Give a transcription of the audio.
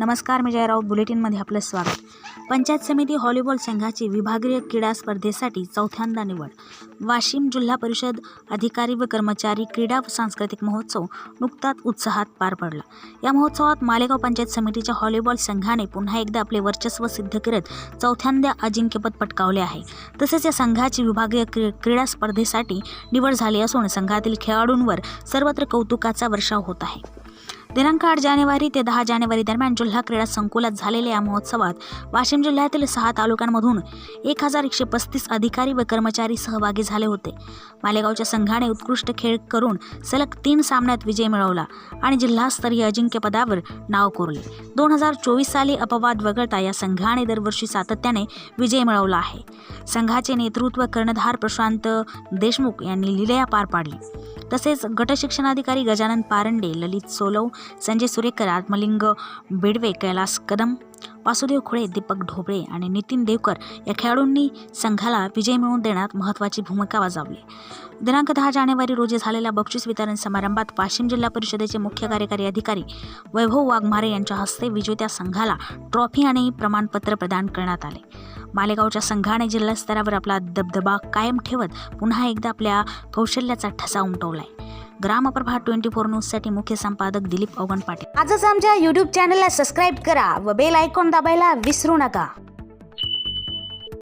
नमस्कार मी जयराव. बुलेटिनमध्ये आपलं स्वागत. पंचायत समिती व्हॉलीबॉल संघाची विभागीय क्रीडा स्पर्धेसाठी चौथ्यांदा निवड. वाशिम जिल्हा परिषद अधिकारी व कर्मचारी क्रीडा व सांस्कृतिक महोत्सव नुकताच उत्साहात पार पडला. या महोत्सवात मालेगाव पंचायत समितीच्या व्हॉलीबॉल संघाने पुन्हा एकदा आपले वर्चस्व सिद्ध करत चौथ्यांदा अजिंक्यपद पटकावले आहे. तसेच या संघाची विभागीय क्रीडा स्पर्धेसाठी निवड झाली असून संघातील खेळाडूंवर सर्वत्र कौतुकाचा वर्षाव होत आहे. दिनांक आठ जानेवारी ते दहा जानेवारी दरम्यान जिल्हा क्रीडा संकुलात झालेल्या या महोत्सवात वाशिम जिल्ह्यातील सहा तालुक्यांमधून एक हजार एकशे पस्तीस अधिकारी व कर्मचारी सहभागी झाले होते. मालेगावच्या संघाने उत्कृष्ट खेळ करून सलग तीन सामन्यात विजय मिळवला आणि जिल्हास्तरीय अजिंक्यपदावर नाव कोरले. दोन हजार चोवीस साली अपवाद वगळता या संघाने दरवर्षी सातत्याने विजय मिळवला आहे. संघाचे नेतृत्व कर्णधार प्रशांत देशमुख यांनी लिलया पार पाडली. तसेच गटशिक्षणाधिकारी गजानन पारंडे ललित सोलव संजय सुरेकर आत्मलिंग बेडवे कैलास कदम वासुदेव खुळे दीपक ढोबळे आणि नितीन देवकर या खेळाडूंनी संघाला विजय मिळवून देण्यात महत्त्वाची भूमिका बजावली. दिनांक दहा जानेवारी रोजी झालेल्या बक्षीस वितरण समारंभात वाशिम जिल्हा परिषदेचे मुख्य कार्यकारी अधिकारी वैभव वाघमारे यांच्या हस्ते विजेत्या संघाला ट्रॉफी आणि प्रमाणपत्र प्रदान करण्यात आले. मालेगावच्या संघाने जिल्हास्तरावर आपला दबदबा कायम ठेवत पुन्हा एकदा आपल्या कौशल्याचा ठसा उमटवला आहे ग्रामप्रभा ट्वेंटी फोर न्यूजसाठी मुख्य संपादक दिलीप अवगण पाटील. आजच आमच्या यूट्यूब चॅनलला सबस्क्राईब करा व बेल आयकॉन दाबायला विसरू नका.